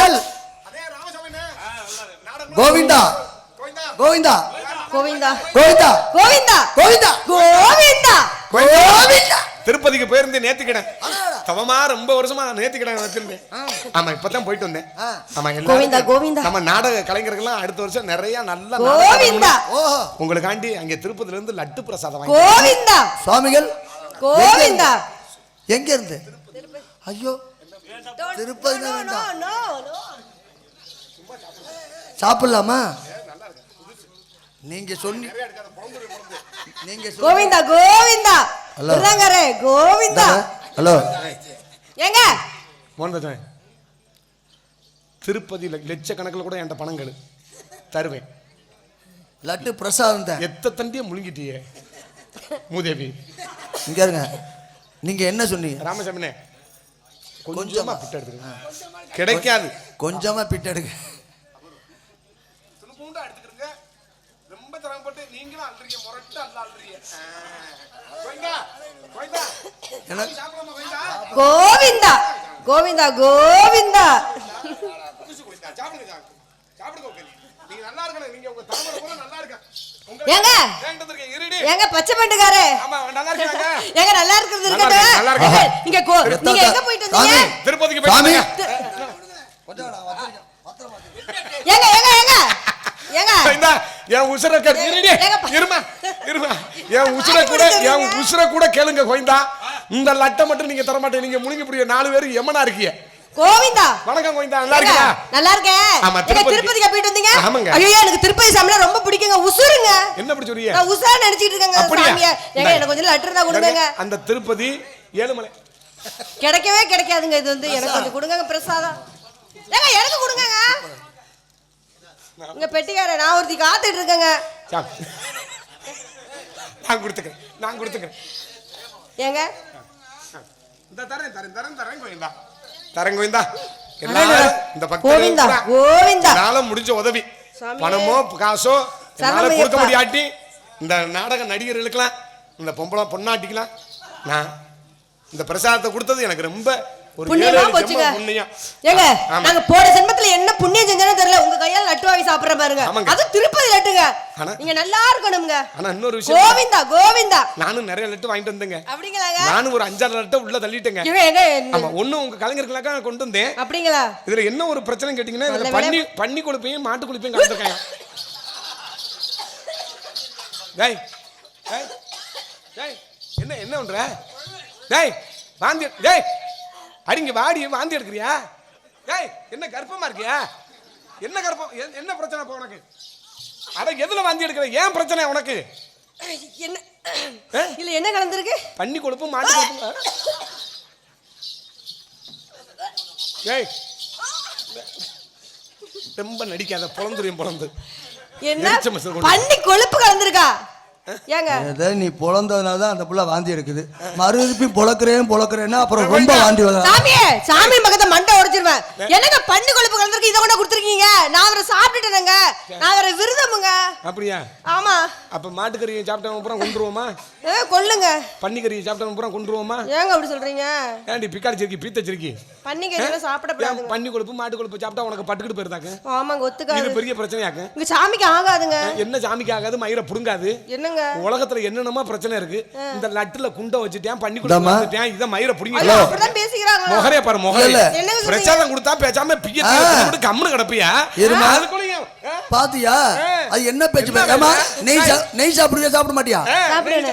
சுவாமிகள் கோவிந்தா. கோவிந்தா. கோவிந்தா. கோவிந்தா. கோவிந்தா. கோவிந்தா. கோவிந்தா. கோவிந்தா. திருப்பதிக்கு போயிருந்து நேத்திக்கிடேன். தவமா ரொம்ப வருஷமா நேத்திக்கிடேன் வச்சிருந்தேன் ஆமா இப்பதான் போயிட்டு வந்தேன். ஆமா எல்லாரும் கோவிந்தா, கோவிந்தா. நம்ம நாடக கலைஞர்கள்லாம் அடுத்த வருஷம் நிறைய நல்ல கோவிந்தா. உங்களுக்காண்டி அங்க திருப்பதில இருந்து லட்டு பிரசாதம் வாங்கி கோவிந்தா. சுவாமிகள் கோவிந்தா. எங்க இருந்து ஐயோ. Tirupati No, no, no, no. சாப்பிடலாமா? நீங்க சொன்னி நீங்க கோவிந்தா கோவிந்தா. Hello. இறங்கரே கோவிந்தா. ஹலோ எங்க மோகன் திருப்பதியில லட்சக்கணக்கில் கூட என்கிட்ட பணம் கெடு தருவேன். லட்டு பிரசாதம் தான் எத்த தண்டிய முழுங்கிட்டியே? மூதேவி. இங்க இருங்க. நீங்க என்ன சொன்னீங்க? ராமசாமினே கொஞ்சமா பிட்ட எடுத்துக்க கிடைக்காது. கொஞ்சமா பிட் எடுங்க ரொம்ப திறமைப்பட்டு நீங்களும் அல்றீங்க முரட்டு அல்ல அல்றீங்க கோவிந்தா கோவிந்தா. கோவிந்தா. சாப்பிடுங்க சாப்பிடுங்க. நீங்க நல்லா இருக்கணும். நீங்க உங்க தலைமுறை கூட நல்லா இருக்க? நல்லா இருக்கிறது ஏங்க ஏங்க என் உசுர இருடி. என் உசுர கூட என் உசுர கூட கேளுங்க கோயந்தா இந்த லட்டை மட்டும் நீங்க தர மாட்டேன் நீங்க முழுங்கி நாலு பேருக்கு எமனா இருக்கீங்க. கோவிந்தா. வணக்கம் கோயிந்தா நல்லா ஏங்க, இருக்கீங்களா? நல்லா இருக்கேன். ஆமா, திருப்பதிக்கு- போயிட்டு வந்தீங்க? ஆமாங்க. ஐயோ எனக்கு திருப்பதி சாமிலாம் ரொம்ப பிடிக்குங்க. உசுருங்க. என்ன அப்படி சொல்றீங்க? நான் உசுரா நினைச்சிட்டு இருக்கேங்க? சாமிய. எங்க எனக்கு கொஞ்சம் லெட்டர் தான் கொடுங்க அந்த திருப்பதி ஏழுமலை. கிடைக்கவே கிடைக்காதுங்க இது வந்து. எனக்கு கொஞ்சம் கொடுங்க பிரசாதம். ஏங்க எனக்கு கொடுங்க உங்க பெட்டிக்கார நான் ஒருத்தி காத்துட்டு இருக்கேங்க. நான் கொடுத்துக்கிறேன் நான் கொடுத்துக்கிறேன். ஏங்க? இந்த தரேன் தரேன் தரேன் தரேன் கோயிந்தா எல்லாரும் இந்த கோவிந்தா, முடிஞ்ச உதவி. பணமோ காசோ என்னால. கொடுக்க முடியாட்டி இந்த நாடக நடிகர்களுக்கெல்லாம் இந்த பொம்பளை பொண்ணாட்டிக்கலாம் நான் இந்த பிரசாதத்தை கொடுத்தது எனக்கு ரொம்ப புண்ணியமா போச்சுங்க. ஏங்க. நாங்க போன ஜென்மத்துல என்ன புண்ணியம் செஞ்சோன்னு தெரியல. உங்க கையால லட்டு வாங்கி சாப்பிடுற பாருங்க. அது திருப்பதி லட்டுங்க. நீங்க நல்லா இருக்கணுங்க ஆனா இன்னொரு விஷயம் கோவிந்தா கோவிந்தா. நானும் நிறைய லட்டு வாங்கிட்டு வந்தேங்க. அப்படிங்களாங்க? நானும் ஒரு அஞ்சாறு லட்டை உள்ள தள்ளிட்டேங்க. ஏங்க ஆமா ஒண்ணு உங்க கலைஞர்களுக்காக கொண்டு வந்தேன். அப்படிங்களா? இதுல என்ன ஒரு பிரச்சனை கேட்டீங்கன்னா இதுல பன்னி பன்னி கொழுப்பையும் மாட்டு கொழுப்பையும் கலந்துருக்காங்க. டேய் டேய் டேய் என்ன என்ன பண்ற? டேய் வாந்தி டேய் அடிங்க வாடி வாந்தி எடுக்கிறியா? டேய் என்ன கர்ப்பமா இருக்கியா? என்ன கர்ப்பம்? என்ன பிரச்சனை இப்போ உனக்கு? அட எதுல வாந்தி எடுக்கிற? ஏன் பிரச்சனை உனக்கு? என்ன? இல்ல என்ன கலந்துருக்கு? பன்னி கொழுப்பு மாட்டு கொழுப்பு? டேய் ரொம்ப நடிக்காத பொழந்துரியும் பொழந்து என்ன. பண்ணி கொழுப்பு கலந்துருக்கா? ஏங்க? ஏதோ நீ பொழந்ததுனால தான் அந்த புள்ள வாந்தி எடுக்குது. மறுபடியும் பொழக்கிறேன் பொழக்கிறேன்னா அப்புறம் ரொம்ப வாந்தி வரும். சாமியே சாமி பக்கத்தை மண்டை உடைச்சிருவேன். பண்ணி கொழுப்பு கலந்துருக்கு இதை கொண்டு கொடுத்துருக்கீங்க. நான் அவரை சாப்பிட்டுட்டேனுங்க. நான் அவரை விருதமுங்க. அப்படியா? ஆமா. அப்ப மாட்டுக்கறியை சாப்பிட்டவங்க பூரா கொண்டுருவோமா ஏ கொல்லுங்க. பன்னிக்கறியை சாப்பிட்டவங்க பூரா கொண்டுருவோமா ஏங்க அப்படி சொல்றீங்க? ஏன்டி பிக்காடி சிரிக்கி பீத்த சிரிக்கி பன்னிக்கறி சாப்பிடக்கூடாதுங்க ஏன் பன்னி கொழுப்பு மாட்டு கொழுப்பு சாப்பிட்டா உனக்கு பட்டுக்கிட்டு போயிருந்தாக்க ஆமாங்க இது ஒத்துக்காது பெரிய பிரச்சனையாக்கு. உங்க சாமிக்கு ஆகாதுங்க. என்ன சாமிக்கு ஆகாது மயிரை புடுங்காது. என்னங்க? உலகத்துல என்னென்னமோ பிரச்சனை இருக்கு. இந்த லட்டுல குண்டை வச்சுட்டேன் பண்ணி இந்தாம்மா. கொடுத்துட்டேன் இதை மயிரை புடிங்க அப்படிதான் பேசிக்கிறாங்க முகரே பாரு முகரே? பிரச்சாரம் கொடுத்தா பேசாம பிய கிடப்பியா? இருமா. பாத்தியா. அது என்ன பேச்சு ஏமா? நெய் நெய் சாப்பிடுவியா சாப்பிட மாட்டியா.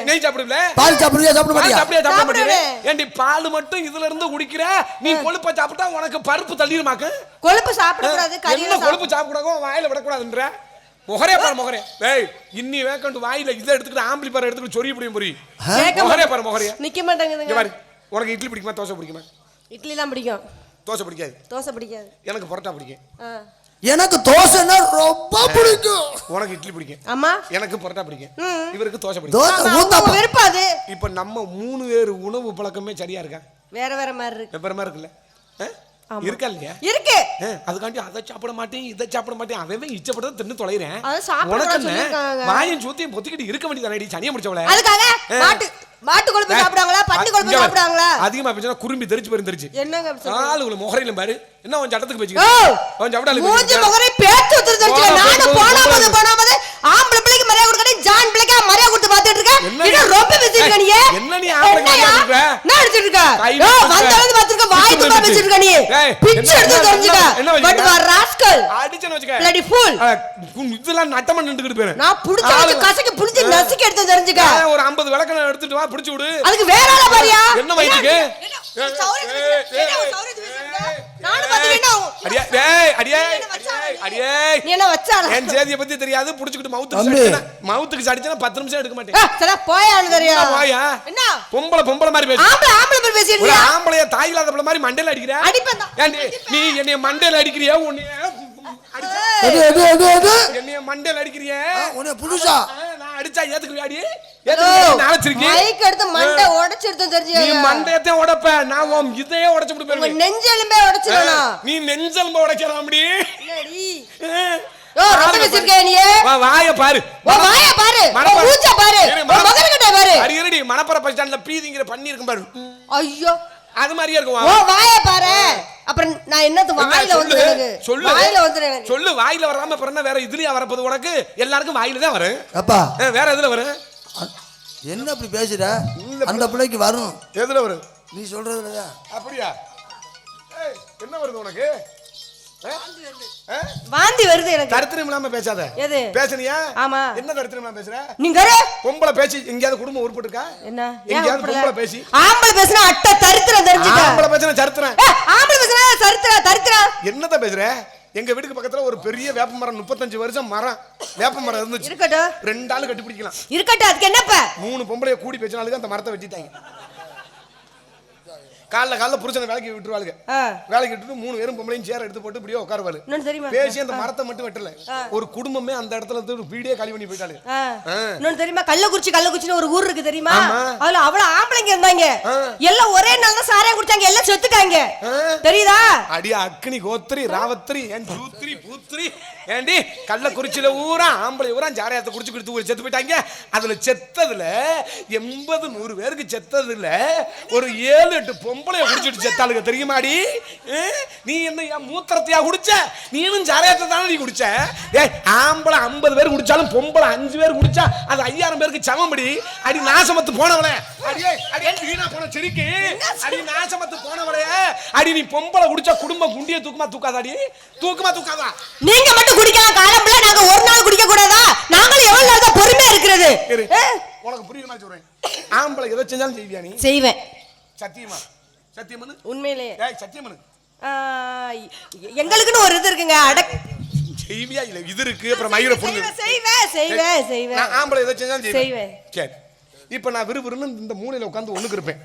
நெய் சாப்பிடுவில? பால் சாப்பிடுவியா சாப்பிட மாட்டியா? சாப்பிடியா சாப்பிட. ஏண்டி பால் மட்டும் இதுல இருந்து குடிக்கிற? நீ கொழுப்ப சாப்பிட்டா உனக்கு பருப்பு தள்ளிடுமாக்கு? கொழுப்பு என்ன கறியில கொழுப்பு சாப்பிடக்கூடாது வாயில விடக்கூடாதுன்ற. முகரே பாரு முகரே. டேய் இன்னி வேக்கண்டு வாயில இதை எடுத்துக்கிட்டு ஆம்பளி பாரு எடுத்துக்கிட்டு சொறி பிடியும் புரி முகரே பாரு முகரே. நிக்க பாரு. உனக்கு இட்லி பிடிக்குமா தோசை பிடிக்குமா? இட்லி தான் பிடிக்கும். தோசை பிடிக்காது. தோசை பிடிக்காது. எனக்கு பரோட்டா பிடிக்கும். எனக்கு தோசைன்னா ரொம்ப பிடிக்கும். உனக்கு இட்லி பிடிக்கும். ஆமா. எனக்கு பரோட்டா பிடிக்கும். இவருக்கு தோசை பிடிக்கும். அது. இப்ப நம்ம மூணு பேர் உணவு பழக்கமே சரியா இருக்கா? வேற வேற மாதிரி இருக்கு. வெப்பரமா இருக்குல்ல? ஆ? இருக்கா இல்லையா? இருக்கு. அதுக்காண்டி அதை சாப்பிட மாட்டேன் இதை சாப்பிட மாட்டேன். அவன் இச்சப்படுறத தின்னு சாப்பிட உனக்கு. வாயும் சூத்தியும் பொத்திக்கிட்டு இருக்க வேண்டியதானடி சனியை முடிச்சவள. அதுக்காக மாட்டு கொழுப்பு சாப்பிடுவாங்களா பன்னி கொழுப்பு சாப்பிடுவாங்களா அதிகமா பேசினா குறும்பி தெரிச்சு போயிரும் தெரிச்சு என்னங்க அப்படி சொல்றீங்க? ஆளு உள்ள முகரையிலும் பாரு. என்ன உன் சட்டத்துக்கு ஓ, பேச்சுக்க உன் சாப்பிடாலும் மூஞ்சி முகரை ஊத்துறது போடா, நானும் போடா, போனா போடா. போது போனா போது ஆம்பளை பிள்ளைக்கு மரியாதை கொடுக்கணும் ஜான் பிள்ளைக்கு மரியாதை கொடுத்து பாத்துட்டு இருக்க என்ன ரொம்ப பிஸி இருக்க நீ என்ன நீ அடிச்சிட்டு இருக்க. வந்த வாய் துப்பா பிச்சு எடுத்து என்ன- தெரிஞ்சுக்க என்ன பட்? வார் ராஸ்கல் வச்சுக்க இதெல்லாம் நட்டமா நின்றுக்கிட்டு போயிரு நான் புடிச்சு வச்சு கசக்கி புடிச்சு நசுக்கி எடுத்து தெரிஞ்சுக்க ஒரு 50 விளக்கணை எடுத்துட்டு வா பிடிச்சு விடு அதுக்கு வேற ஆள பாரியா என்ன வயித்துக்கு? என்ன சௌரியத்தை என் சேதியை பத்தி தெரியாது புடிச்சுக்கிட்டு மவுத்துக்கு மவுத்துக்கு சடிச்சனா பத்து நிமிஷம் எடுக்க மாட்டேன். தெரியும் என்ன போயா? என்ன? பொம்பளை பொம்பளை மாதிரி பேசு. ஆம்பளை ஆம்பளை ஒரு? ஆம்பளைய தாய் இல்லாத பிள்ளை மாதிரி மண்டையில அடிக்கிற? அடிப்பேன். ஏண்டி நீ என்னைய மண்டையில அடிக்கிறியா? உன்னைய என்னைய மண்டையில அடிக்கிறிய? உன்னை புதுசா? அடிச்சா ஏத்துக்குவியாடி மைக் எடுத்து மண்டை உடைச்சு எடுத்து நீ தெரிஞ்சுக்க. மண்டையத்தை உடைப்ப நான் உன் இதையே உடைச்சு விட்டு உங்க போயிருவேன் நெஞ்சு எலும்பே உடைச்சிடணும். நீ நெஞ்சல் உடைக்கலாம் அப்படி. என்னடி? யோ, ரொம்ப பேசிருக்கியா நீ? வா வாய பாரு. உன் வாயை பாரு, மூஞ்ச பாரு, மணப்பற- முகரக்கட்டைய பாரு. அடி இருடி மணப்பற பஸ் ஸ்டாண்ட்ல பீதிங்கிற பண்ணி இருக்கும் பாரு. ஐயோ, அது மாதிரியே இருக்கும் வா. உன் வாயை பாரு. அப்புறம் நான் என்னது என்ன, வாயில எனக்கு. சொல்லு. வாயில எனக்கு. சொல்லு வாயில வராம அப்புறம் என்ன வேற இதுலயா வரப்போது உனக்கு? எல்லாருக்கும் வாயில தான் வரும். அப்பா. வேற எதுல வரும்? என்ன இப்படி பேசுற? அந்த பிள்ளைக்கு வரும் எதுல வரும்? நீ சொல்றதுலதான். அப்படியா? ஏய், என்ன வருது உனக்கு? வாந்தி வருது. எனக்கு. தரித்திரம் இல்லாம பேசாத. எது? பேசுனியா? ஆமா. என்ன தரித்திரம் இல்லாம பேசுற? நீங்க. பொம்பளை பேசி எங்கேயாவது குடும்பம் உருப்பட்டு இருக்கா என்ன எங்கேயாவது? பொம்பளை பேசி. ஆம்பளை பேசுனா அட்டை தரித்திரம் தெரிஞ்சுக்க. ஆம்பளை பேசின சரித்திரம். ஆம்பளை பேசுனா சரித்திரம் தரித்திரம். என்னத்த பேசுற? எங்க வீட்டுக்கு பக்கத்துல ஒரு பெரிய வேப்ப மரம் முப்பத்தஞ்சு வருஷம் மரம் வேப்ப மரம் இருந்துச்சு. இருக்கட்டும். ரெண்டு ஆளு கட்டி பிடிக்கலாம். இருக்கட்டும் அதுக்கு என்னப்ப? மூணு பொம்பளைய கூடி பேசினாலுக்கு அந்த மரத்தை வெட்டிட்டாங்க. காலைல காலைல புருஷனை வேலைக்கு விட்டுருவாளுங்க. வேலைக்கு விட்டுட்டு மூணு பேரும் பொம்பளையும் சேர் எடுத்து போட்டு இப்படியே உட்காருவாரு பேசி அந்த மரத்தை மட்டும் வெட்டல. ஒரு குடும்பமே அந்த இடத்துல இருந்து வீடியோ காலி பண்ணி போயிட்டாரு. இன்னொன்னு தெரியுமா? கள்ளக்குறிச்சி கள்ளக்குறிச்சின்னு ஒரு ஊர் இருக்கு தெரியுமா. அதுல அவ்வளவு ஆம்பளைங்க இருந்தாங்க. எல்லாம் ஒரே நாள் தான் சாரையா குடிச்சாங்க. எல்லாம் செத்துட்டாங்க. ஆ. தெரியுதா? அடி அக்னி கோத்திரி ராவத்திரி என் சூத்திரி பூத்திரி. ஏண்டி கள்ளக்குறிச்சியில ஊரா ஆம்பளை ஊரா ஜாரையாத்த குடிச்சு குடித்து ஊர் செத்து போயிட்டாங்க. அதுல செத்ததுல எண்பது நூறு பேருக்கு செத்ததுல ஒரு ஏழு எட்டு பொம்பளைய குடிச்சிட்டு செத்தாளுங்க தெரியுமாடி? ஏ? நீ என்ன என் மூத்திரத்தையா குடிச்ச? நீனும் ஜாரையாத்த தானே நீ குடிச்ச? ஏய் ஆம்பளை ஐம்பது பேர் குடிச்சாலும் பொம்பளை அஞ்சு பேர் குடிச்சா அது ஐயாயிரம் பேருக்கு சமம்படி. அடி நாசமத்து போனவனே. அடியே அடி வீணா போன செடிக்கு. அடி நாசமத்து போனவளே அடி நீ பொம்பளை குடிச்சா குடும்பம் குண்டிய தூக்குமா தூக்காதாடி தூக்குமா தூக்காதா? நீங்க மட்டும் குடிக்கலாம் காலம்புல நாங்க ஒரு நாள் குடிக்க கூடாதா நாங்களும் எவ்வளவு நாள் தான் பொறுமையா இருக்கிறது? உனக்கு புரியுற மாதிரி சொல்றேன். ஆம்பளை எதை செஞ்சாலும் செய்வியா நீ? செய்வேன். சத்தியமா? சத்தியமனு? உண்மையிலே ஏய் சத்தியமனு? எங்களுக்குன்னு ஒரு இது இருக்குங்க அடக் செய்வியா இல்ல இது இருக்கு அப்புறம் மயிரை புடுங்க செய்வேன் செய்வேன் செய்வேன். நான் ஆம்பளை எதை செஞ்சாலும் செய்வேன். சரி. இப்ப நான் விறுவிறுன்னு இந்த மூலையில உட்கார்ந்து ஒண்ணுக்கு இருப்பேன்.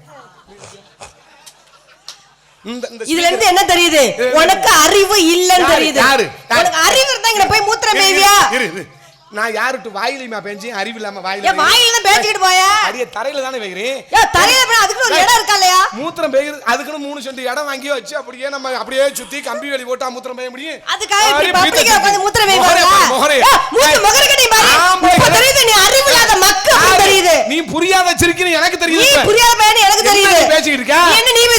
இதுல இருந்து என்ன தெரியுது? உனக்கு அறிவு இல்லன்னு? தெரியுது. அறிவு இங்க போய் மூத்திரம் மேய்வியா. நான் யாருட்டு வாயிலையுமா பேஞ்சேன் அறிவு இல்லாம வாயில வாயில பேசிக்கிட்டு போயா அடிய தரையில தானே வைக்கிறேன் தரையில அதுக்கு ஒரு இடம் இருக்கா இல்லையா மூத்திரம் பெய்யுது அதுக்குன்னு மூணு சென்ட் இடம் வாங்கி வச்சு அப்படியே நம்ம அப்படியே சுத்தி கம்பி வேலி போட்டா மூத்திரம் பெய்ய முடியும் அதுக்காக இப்படி உட்கார்ந்து மூத்திரம் மேய்வாங்களா? பாரு, முகரே. மூத்து முகரக்கட்டி பாரு. இப்ப. தெரியுது நீ அறிவில்லாத மக்கு அப்படின்னு தெரியுது. நீ புரியாத வச்சிருக்கீன்னு எனக்கு நீ தெரியுது இப்ப. புரியாத பையன்னு எனக்கு தெரியுது. நீ பேசிக்கிட்டு இருக்க? நீ என்ன நீ? எதை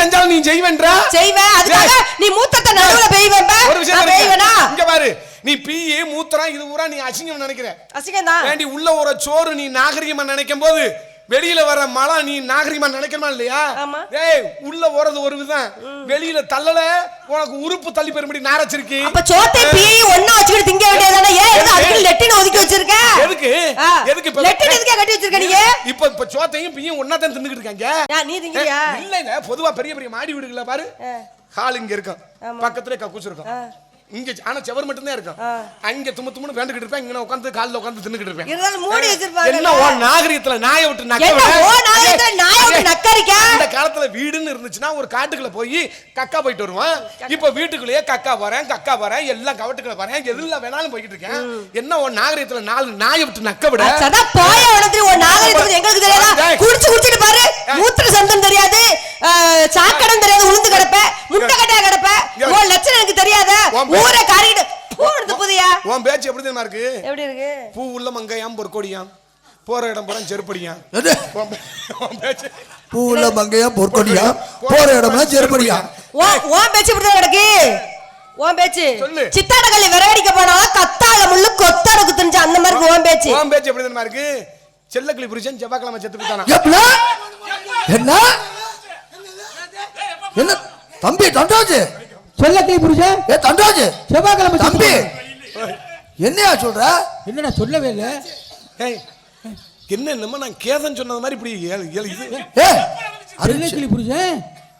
செஞ்சாலும் நீ செய்வேன்றா செய்வேன். அதுக்காக. நீ மூத்தத்தை நடுவுல பெய்வேன். ஒரு விஷயம். பெய்வேனா? இங்க பாரு நீ பீயி மூத்திரம் இது ஊரா நீ அசிங்கம் நினைக்கிற அசிங்கம்தான். ஏண்டி உள்ள ஒரு சோறு நீ நாகரிகமா நினைக்கும் போது வெளியில வர மழை நீ நாகரிகமா நினைக்கணுமா இல்லையா ஆமா. ஏய் உள்ள ஓறது ஒரு விதம் வெளியில தள்ளல உனக்கு உறுப்பு தள்ளி பெறும்படி நாரச்சிருக்கி அப்ப சோத்தை பீயை ஒண்ணா வச்சுக்கிட்டு திங்க வேண்டியதுதானே? ஏன் எதுக்கு அதுக்கு லெட்டின் ஒதுக்கி வச்சிருக்க? எதுக்கு. எதுக்கு இப்ப லெட்டின் எதுக்கே கட்டி வச்சிருக்க நீ? இப்ப இப்ப சோத்தையும் பியும் ஒன்னா தான் தின்னுக்கிட்டு இருக்காங்க நீ திங்கிறியா? இல்லைங்க பொதுவா பெரிய பெரிய மாடி வீடுகள பாரு. ஹால் இங்க இருக்கும். பக்கத்துல கக்கூஸ் இருக்கும். இங்க ஆனா செவர் மட்டும் தான் இருக்கும். அங்க தும்மு தும்முன்னு வேண்டுகிட்டு இருப்பேன். இங்க உட்காந்து கால்ல உட்காந்து தின்னுக்கிட்டு இருப்பேன். இருந்தாலும் மூடி வச்சிருப்பாங்க. என்ன உன் நாகரிகத்துல நாயை விட்டு நக்க விட? ஓ நாயகத்துல நாயை விட்டு நக்கறிக்கா? இந்த காலத்துல வீடுன்னு இருந்துச்சுன்னா ஒரு காட்டுக்குள்ள போய் கக்கா போயிட்டு வருவான். இப்ப வீட்டுக்குள்ளேயே கக்கா வரேன் கக்கா வரேன் எல்லாம் கவட்டுக்குள்ள வரேன். எதுல வேணாலும் போய்கிட்டு இருக்கேன். என்ன உன் நாகரிகத்துல நாலு நாயை விட்டு நக்க விட? சதா போய உனக்கு உன் நாகரிகத்தை பத்தி எங்களுக்கு தெரியாதா. குடிச்சு குடிச்சிட்டு பாரு. மூத்திர சந்தம் தெரியாது. சாக்கடம் தெரியாது உளுந்து கிடப்ப முட்டை கட்டையா கிடப்ப. உன் லட்சணம் எனக்கு தெரியாத? ஊரை காரிட்டு போடுது புதியா? உன் பேச்சு எப்படி தெரியுமா இருக்கு? எப்படி இருக்கு? பூ உள்ள மங்கையாம் பொற்கொடியாம் போற இடம் எது? உன் பே- பூவுல மங்கையா பொற்கொடியா போற இடம்லாம் செருப்படியா உன் உன் பேச்சு இப்படி கிடக்கு உன் பேச்சு. சொல்லு. சித்தாட கல்லி விரவடிக்க போனா கத்தாழ முள்ளு கொத்தாட குத்துனுச்சு. அந்த மாதிரி இருக்கு உன் பேச்சு. உன் பேச்சு எப்படி தெரியுமா இருக்கு? செல்லக்கிளி புருஷன் செவ்வாய்க்கிழமை செத்து போயிட்டானா? என்ன? என்ன? தம்பி சொல்லக்கிளி புருஷன் ஏ தண்டாஜு செவ்வாய்க்கிழமை தம்பி. என்னையா சொல்ற? என்னடா சொல்லவே இல்லை. ஏய் என்ன என்னமோ நான் கேதன் சொன்னது மாதிரி இப்படி ஏ அது சொல்லக்கிளி புருஷன்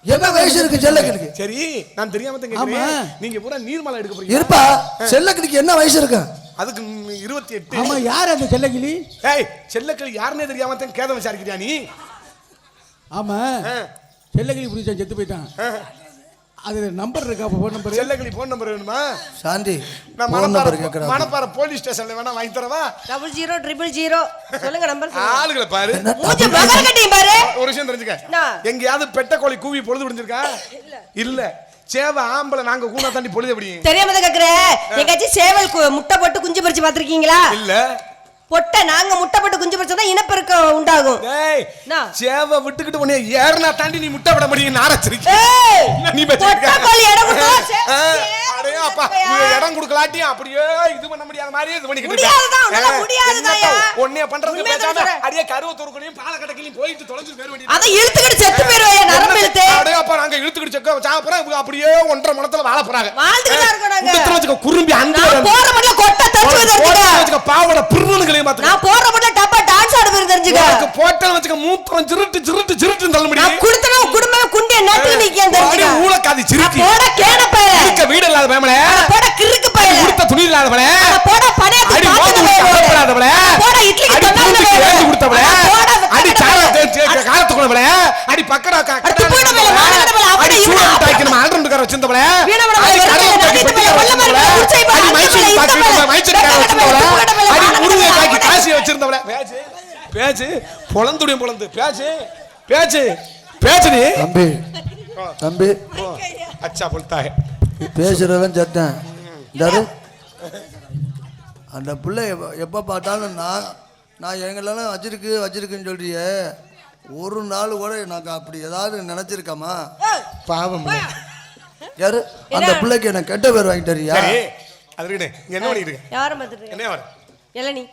என்ன வயசு இருக்கு செல்லக்கிளிக்கு சரி நான் தெரியாம தான் கேக்குறேன். ஆமா. நீங்க பூரா நீர்மலை எடுக்க போறீங்க இருப்பா. செல்லக்கிளிக்கு என்ன வயசு இருக்கு? அதுக்கு இருபத்தி எட்டு ஆமா யார் அந்த செல்லக்கிளி ஏய் செல்லக்கிளி யாருன்னே தெரியாம தான் கேதம் விசாரிக்கிறியா நீ? ஆமா. ஆ, செல்லக்கிளி புருஷன் செத்து போயிட்டான். அது நம்பர் இருக்கா? ஃபோன் நம்பர் செல்லக்கிளி போன் நம்பர் வேணுமா? சாந்தி நான் மணப்பாறை மணப்பாறை போலீஸ் ஸ்டேஷன்ல வேணா வாங்கி தரவா? டபுள் ஜீரோ ட்ரிபிள் ஜீரோ சொல்லுங்க நம்பர் சொல்லுங்க. ஆளுகளை பாரு. பாரு. ஒரு விஷயம் தெரிஞ்சுக்க? எங்கேயாவது பெட்ட கோழி கூவி பொழுது விடிஞ்சிருக்கா? இல்ல. சேவை ஆம்பளை நாங்க கூணா தாண்டி பொழுது எப்படி? தெரியாம கேக்குறேன் எங்காச்சும் சேவல் கு- முட்டை போட்டு குஞ்சு பறிச்சு பாத்திருக்கீங்களா இல்ல. பொட்டை நாங்க முட்டை போட்டு குஞ்சு பறிச்சா தான் இனப்பெருக்கம் உண்டாகும் டேய்? சேவை விட்டுக்கிட்டு உடனே ஏறினா தாண்டி நீ முட்டை விட முடியும் நாரச்சிருக்க ஏய், நீ பொட்டை. கோழி இடம் கொடுத்தா அப்பா? நீ இடம் அப்படியே இது பண்ண முடியாத மாதிரியே இது பண்ணிக்கிட்டு. முடியாதுதான். என்னப்பா, உன்னைய பேசாம சொல்றேன். அடியே கருவத்தூருக்குள்ளேயும் பாலக்கடக்கிலையும் போயிட்டு தொலைஞ்சு போயிட வேண்டியது அதை இழுத்துக்கிட்டு செத்து நரம்பு இழுத்து அடே அப்பா நாங்க இழுத்துக்கிட்டு செக்க சாப்பிடுறோம் அப்படியே ஒன்றரை மணத்துல வாழ போறாங்க வாழ்ந்துட்டு இருக்கோம் நாங்க. குடுத்துல வச்சுக்க குறும்பி அந்த நான் போற மட்டும் கொட்டை தச்சு போட்டா தெரிஞ்சுக்க பாவட நான் போற மட்டும் டப்பா டான்ஸ் ஆட போயிரு தெரிஞ்சுக்க. உனக்கு போட்டா வச்சுக்க மூத்திரம் சிருட்டு சிருட்டு சிருட்டு தள்ள நான் முடியும் குடுத்தன குடும்பம் குண்டிய நட்டு அடி சிரிக்கி. போட பயல. இருக்க வீடு இல்லாத பயமல. போட கிறுக்கு பயல. கொடுத்த துணி போட பணையத்துக்கு அடி பயல. போட அடி தொண்டான பூண்டுக்கு பயல. கொடுத்தவள போட அடி சார பயல. காலத்துக்குள்ளவள அடி பக்கடா அப்படி அடி சூட. மிட்டாய்க்கு நம்ம வீண விட அடி மேல, கடலை வெறும் மிட்டாய்க்கு மேல, பெட்டிக்கார வெள்ளை மேல, வச்சிருந்தவள உச்சை மேல, அடி அந்த மைசூர் மேல, பாக்கு இந்த மேல, மைசூர்கார வெள்ளை வச்சிருந்தவள மேல, பூண்டு மேல, அடி மானங்கட முருங்கை காசி வச்சிருந்தவள பேச்சு. பேச்சு. பொழந்துடியும் பொழந்து பேச்சு. பேச்சு. பேச்சுடி தம்பி. தம்பி. அச்சா பொழுத்தாக பேசுறவன் சத்தன் இந்தாரு. அந்த பிள்ளை எப்ப- பார்த்தாலும் நான் நான் எங்களெல்லாம் வச்சிருக்கு வச்சிருக்குன்னு சொல்றியே. ஒரு நாள் கூட எனக்கு அப்படி ஏதாவது நினைச்சிருக்காமா? பாவம் யாரு? அந்த பிள்ளைக்கு எனக்கு கெட்ட பேர் வாங்கிட்டு வரியா சரி அது இருக்கட்டும். இங்க என்ன பண்ணிட்டு இருக்க? யாரும் பார்த்துட்டு? என்ன வர இளநீ.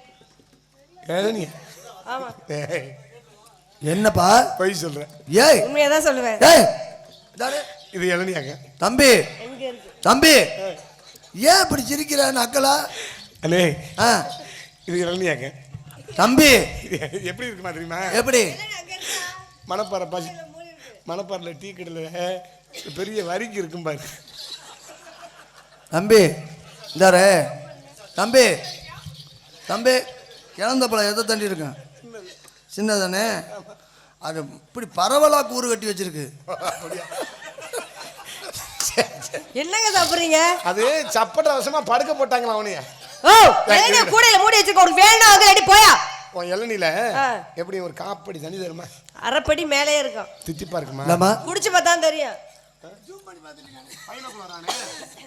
ஏழனி ஆமா. என்னப்பா? பொய் சொல்றேன். ஏய். உண்மையா தான் சொல்லுவேன். ஏய். இது இளநியாங்க. தம்பி. எங்க இருக்கு? தம்பி. ஏன் இப்படி சிரிக்கிற நக்கலா அண்ணே. ஆ. இது இளநியாங்க. தம்பி. இது எப்படி இருக்குமா தெரியுமா? எப்படி? மணப்பாறை பசி மணப்பாறையில் டீ கடையில் பெரிய வரிக்கு இருக்கும் பாரு. தம்பி. இந்தாரு. தம்பி. தம்பி. இழந்த பழம் எதை தண்டி இருக்கேன் சின்னதானே? அது இப்படி பரவலா கூறு கட்டி வச்சிருக்கு. என்னங்க சாப்பிடுறீங்க? அது சப்பட்ட வசமா படுக்க போட்டாங்களா அவனைய? ஓ இளநீ கூடையில மூடி வச்சிருக்க உனக்கு வேணா அங்க அடி போயா? உன் இளநில. எப்படி ஒரு காப்படி தண்ணி தருமா? அரைப்படி மேலே இருக்கும். தித்திப்பா இருக்குமா? குடிச்சு பார்த்தா தெரியும்.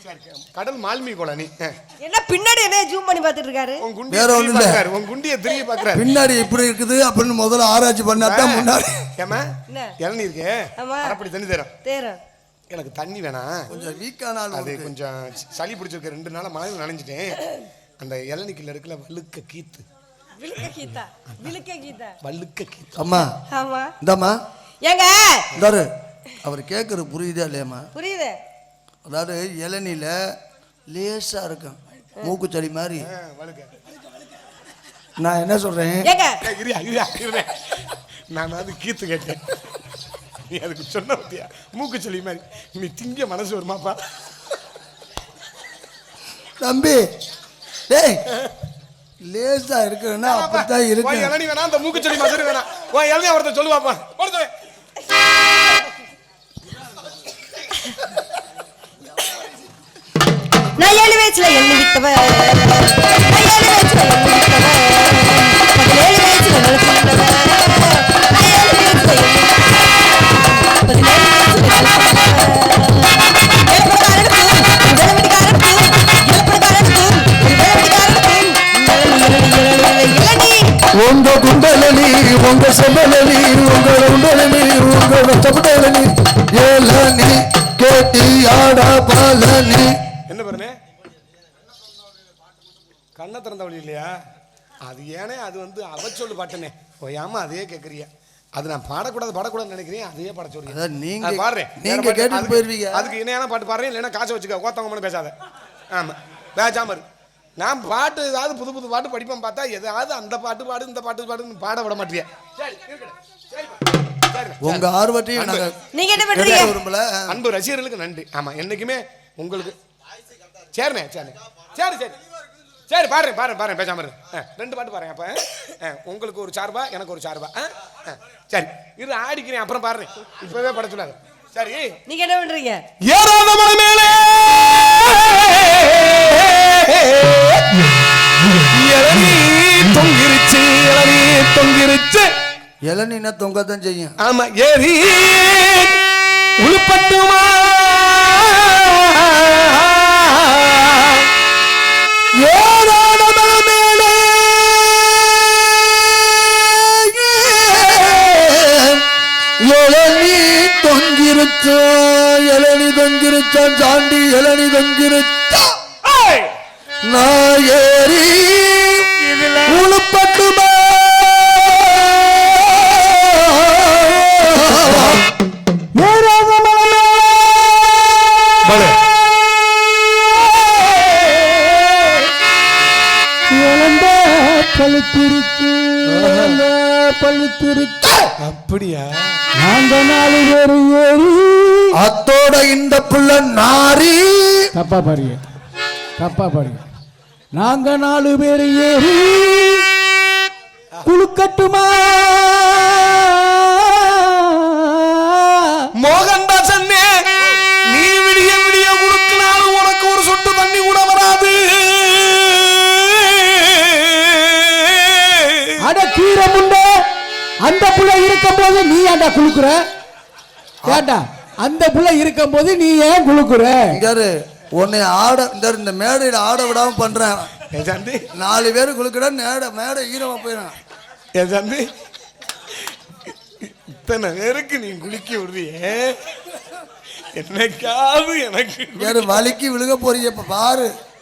சரி, கடல் மால்மி கோல நீ. என்ன பின்னாடி என்ன ஜூம் பண்ணி பார்த்துட்டு இருக்காரு? உன் குண்டிய வேற ஒண்ணும் இல்ல. உன் குண்டிய திரும்பி பார்க்கறாரு. பின்னாடி இப்படி இருக்குது அப்படின்னு முதல்ல ஆராய்ச்சி பண்ணாதான் முன்னாடி. ஏமா என்ன? இளநீ இருக்கு. ஆமா. அரைப்படி தண்ணி தரும் தேரும் எனக்கு தண்ணி வேணாம் கொஞ்சம் வீக்கான அது. கொஞ்சம் சளி பிடிச்சிருக்க. ரெண்டு நாளா மழையில் நனைஞ்சிட்டேன். அந்த இளநிக்கில் இருக்குல்ல வழுக்க கீத்து. விழுக்க கீதா விழுக்க கீதா வழுக்க கீத்து. அம்மா. ஆமா. இந்தாம்மா. ஏங்க! இந்தாரு. அவர் கேட்கறது புரியுதா இல்லையாம்மா? புரியுது. அதாவது இளநில லேசா இருக்கும் மூக்குச்சளி மாதிரி. நான் என்ன இருறேன் நான் அது கீத்து கேட்டேன். நீ அதுக்கு சொன்ன பத்தியா? மூக்கு சளி மாதிரி. நீ திங்க மனசு வருமாப்பா? தம்பி டேய் லேசா இருக்குன்னா அப்படித்தான் இருக்கு. இளநீ வேணாம் அந்த மூக்கு சளி மாதிரி வேணாம். உன் இளநீ ஒருத்தர் சொல்லுவாப்பா. ஒருத்தர் வயசுல எண்ணி விட்டவர். ஏழு வயசுல எண்ணி விட்டவர். பதினேழு வயசுல நினைச்சு விட்டவர். ஏழு வயசுல எண்ணி பதினேழு உங்க குண்டல நீர் உங்க செம்மல நீர் உங்க உண்டல நீர் உங்க சமுடல நீர். ஏல கேட்டி ஆடா பால கண்ணை திறந்த வழி இல்லையா? அது ஏனே அது வந்து அவச்சொல்லு பாட்டுனே. ஓயாம அதே கேட்குறியா அது நான் பாடக்கூடாது பாடக்கூடாதுன்னு நினைக்கிறேன் அதையே பாட சொல்றீங்க. அதான் நீங்க- அது பாடுறேன் நீங்க அதுக்கு- போயிருவீங்க. அதுக்கு இணையான பாட்டு பாடுறேன் இல்லைன்னா காசை வச்சுக்க கோத்தவங்க மட்டும் பேசாத. ஆமா. பேசாம இரு. நான் பாட்டு ஏதாவது புது புது பாட்டு படிப்பேன் பார்த்தா எதாவது அந்த பாட்டு பாடு இந்த பாட்டு பாடுன்னு பாட விட மாட்டியா. உங்க ஆர்வத்தையும். நாங்க என்ன பண்றீங்க? விரும்பல. அன்பு ரசிகர்களுக்கு நன்றி. ஆமா என்னைக்குமே உங்களுக்கு சரிண்ணே சரி சரி சரி. சரி பாருங்க பாருங்க பாருங்க பேசாம இரு. ரெண்டு பாட்டு பாருங்க அப்ப. உங்களுக்கு ஒரு சார்பா எனக்கு ஒரு சார்பா. ஆ? ஆ, சரி இரு ஆடிக்கிறேன் அப்புறம் பாருங்க இப்பவே பட சொல்லாது. சரி. நீங்க என்ன பண்றீங்க? ஏறாத மலை மேலே. இளநீ தொங்கிருச்சு இளநீ தொங்கிருச்சு. இளநின்னா தொங்கத்தான் செய்யும். ஆமா ஏறி. உளுப்பட்டுமா தொங்கிருச்சான் சாண்டி இளநி தொங்கிருச்சா ஏய்! புள்ள நாரி. தப்பா பாருங்க. தப்பா பாருங்க. நாங்க நாலு பேர் ஏறி குழுக்கட்டுமா மோகன்தாசன் நீ விடிய விடிய கொடுக்கினாலும் உனக்கு ஒரு சொட்டு தண்ணி கூட வராது. அட கீரை முண்டை அந்த புள்ள இருக்கும் போது நீ ஏன்டா குளுக்குற ஏன்டா அந்த புள்ள இருக்கும் போது நீ ஏன் குளுக்குற இங்காரு உன்னை ஆட இந்த இந்த மேடையில் ஆட விடாம பண்றேன். நாலு பேர் குளுக்கிட மேடை மேடை ஈரமா போயிடும் என் இத்தனை பேருக்கு நீ குளிக்க விடுறியே? என்னைக்காவது எனக்கு யாரு வலிக்கு விழுக போறீங்க இப்ப பாரு.